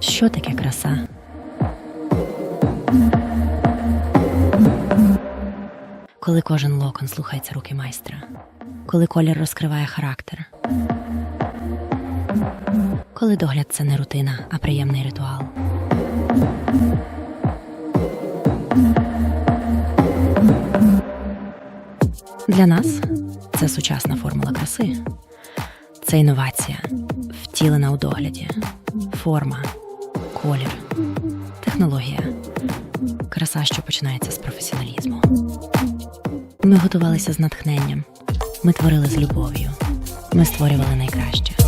Що таке краса? Коли кожен локон слухається руки майстра, коли колір розкриває характер, коли догляд це не рутина, а приємний ритуал. Для нас це сучасна формула краси. Це інновація, втілена у догляді, форма, колір, технологія, краса, що починається з професіоналізму. Ми готувалися з натхненням, ми творили з любов'ю, ми створювали найкраще.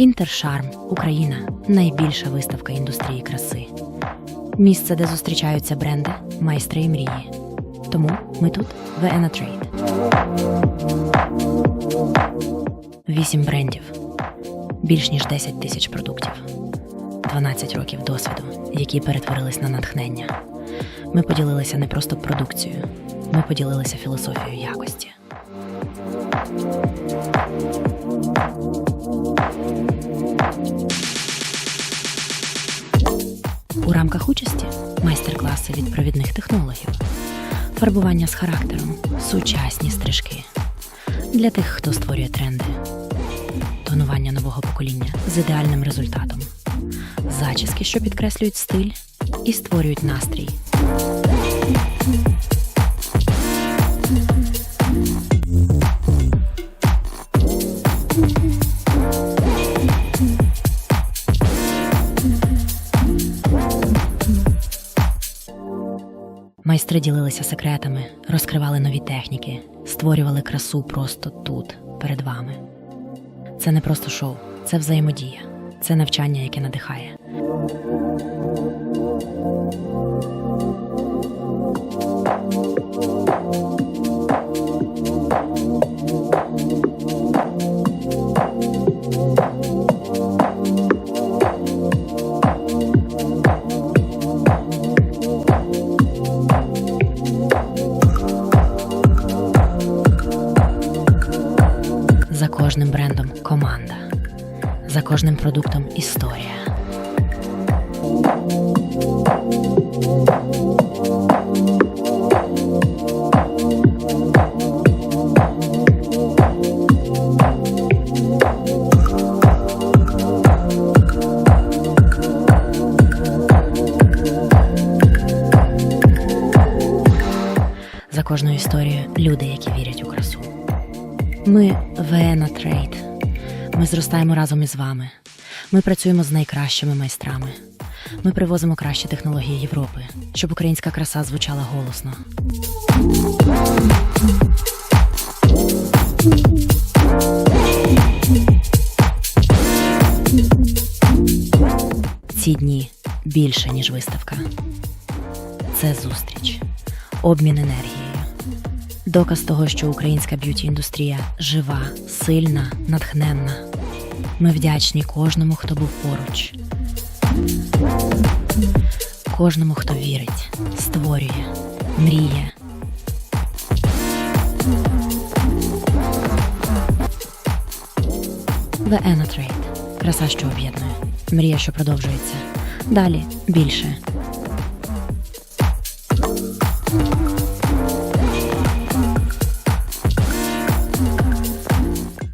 Інтершарм Україна найбільша виставка індустрії краси. Місце, де зустрічаються бренди, майстри і мрії. Тому ми тут Вена Trade. Вісім брендів, більш ніж 10 тисяч продуктів, 12 років досвіду, які перетворились на натхнення. Ми поділилися не просто продукцією, ми поділилися філософією якості. У рамках участі майстер-класи від провідних технологів, фарбування з характером, сучасні стрижки. Для тих, хто створює тренди, тонування нового покоління з ідеальним результатом, зачіски, що підкреслюють стиль і створюють настрій. Майстри ділилися секретами, розкривали нові техніки, створювали красу просто тут, перед вами. Це не просто шоу, це взаємодія, це навчання, яке надихає. За кожним продуктом історія. За кожною історією люди, які вірять у красу. Ми Вена Трейд. Ми зростаємо разом із вами. Ми працюємо з найкращими майстрами. Ми привозимо кращі технології Європи, щоб українська краса звучала голосно. Ці дні більше, ніж виставка. Це зустріч, обмін енергією. Доказ того, що українська б'юті індустрія жива, сильна, натхненна. Ми вдячні кожному, хто був поруч, кожному, хто вірить, створює, мріє. The Anna Trade. Краса, що об'єднує, мрія, що продовжується. Далі більше.